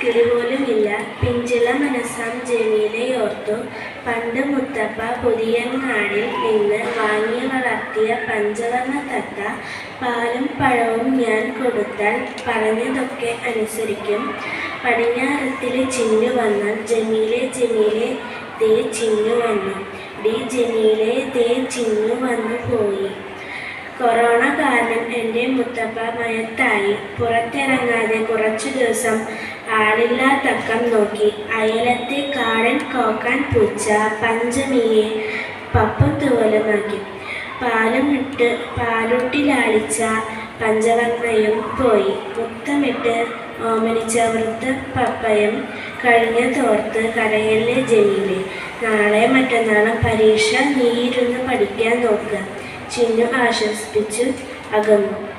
കിളിപോലുമില്ല പിഞ്ചിള മനസ്സാം ജമീലയോർത്തു പണ്ട് മുത്തപ്പ പുതിയങ്ങാടിൽ നിന്ന് വാങ്ങി വളർത്തിയ പഞ്ചവർണ തത്ത പാലും പഴവും ഞാൻ കൊടുത്താൽ പറഞ്ഞതൊക്കെ അനുസരിക്കും. പടിഞ്ഞാറത്തിൽ ചിന്നു വന്നാൽ ജമീലെ ജമീലെ ദേ ചിന്നു വന്നു. ഡി ജമീലെ ദേ ചിന്നു വന്നു പോയി. കൊറോണ കാരണം എന്റെ മുത്തപ്പ മയത്തായി. പുറത്തിറങ്ങാതെ കുറച്ചു ദിവസം ആളില്ലാത്തക്കം നോക്കി. അയലത്തെ കാടൻ കോക്കാൻ പൂച്ച പഞ്ചമിയെ പപ്പത്തുവലുമാക്കി പാലും ഇട്ട് പാലുട്ടിലാളിച്ച പഞ്ചവർണയും പോയി. മുത്തമിട്ട് ഓമനിച്ച വൃദ്ധ പപ്പയും കഴിഞ്ഞ തോർത്ത് കരയല്ലേ ജമീലെ നാളെ മറ്റന്നാളും പരീക്ഷ നീയിരുന്ന് പഠിക്കാൻ നോക്കുക Чили аж спитит огонь.